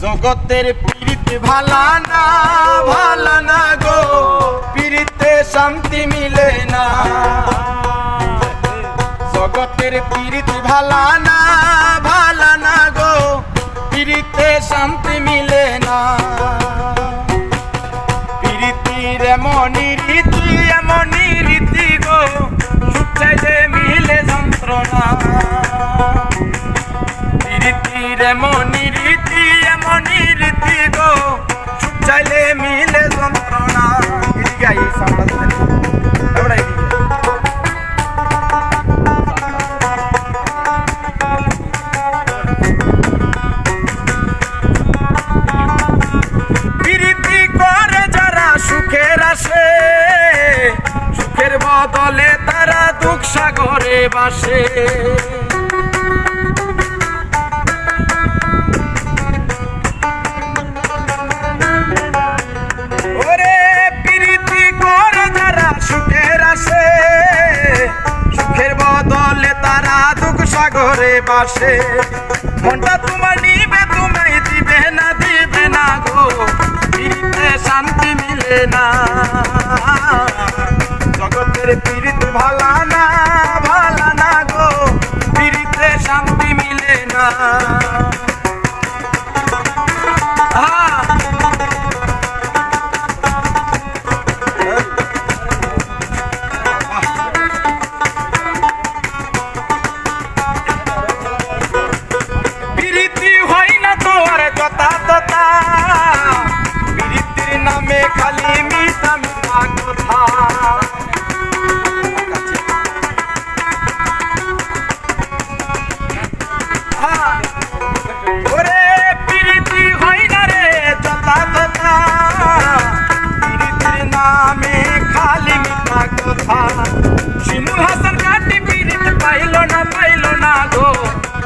জগতের পীড়িত ভালা না ভালা না গো, পীড়িতে শান্তি মিলে না। জগতের পীড়িত ভালা না ভালা না গো, পীড়িতে শান্তি মিলে না। প্রীতির এমনই রীতি এমনই রীতি গো মিলে যন্ত্রণা। প্রীতির এমনই সাগরে বাসে। তারা সাগরে বাসে। মনটা তোমার নিবে তুমি দিবে না দিবে না গো পীড়িতে শান্তি মিলে না। জগতের পীড়িত ভালা না মিলে নামে খালি মিথ্যা কথা শিমুল হাসান কাটি প্রীতি পাইল না পাইল না গো।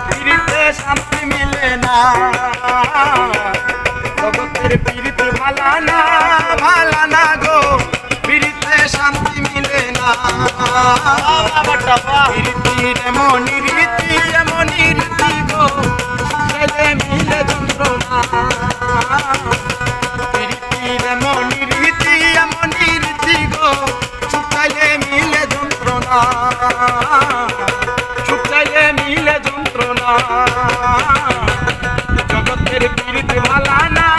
প্রীতিতে শান্তি মিলে না। জগতের প্রীতি ভালা না ভালা না গো। প্রীতিতে শান্তি মিলে না। প্রীতির এমন রীতি এমন রীতি গো। মিলে যন্ত্রণা। প্রীতির এমন চাইলে মিলে যন্ত্রণা। সুখ চাইলে মিলে যন্ত্রণা। জগতের বিরুদ্ধে ভালা না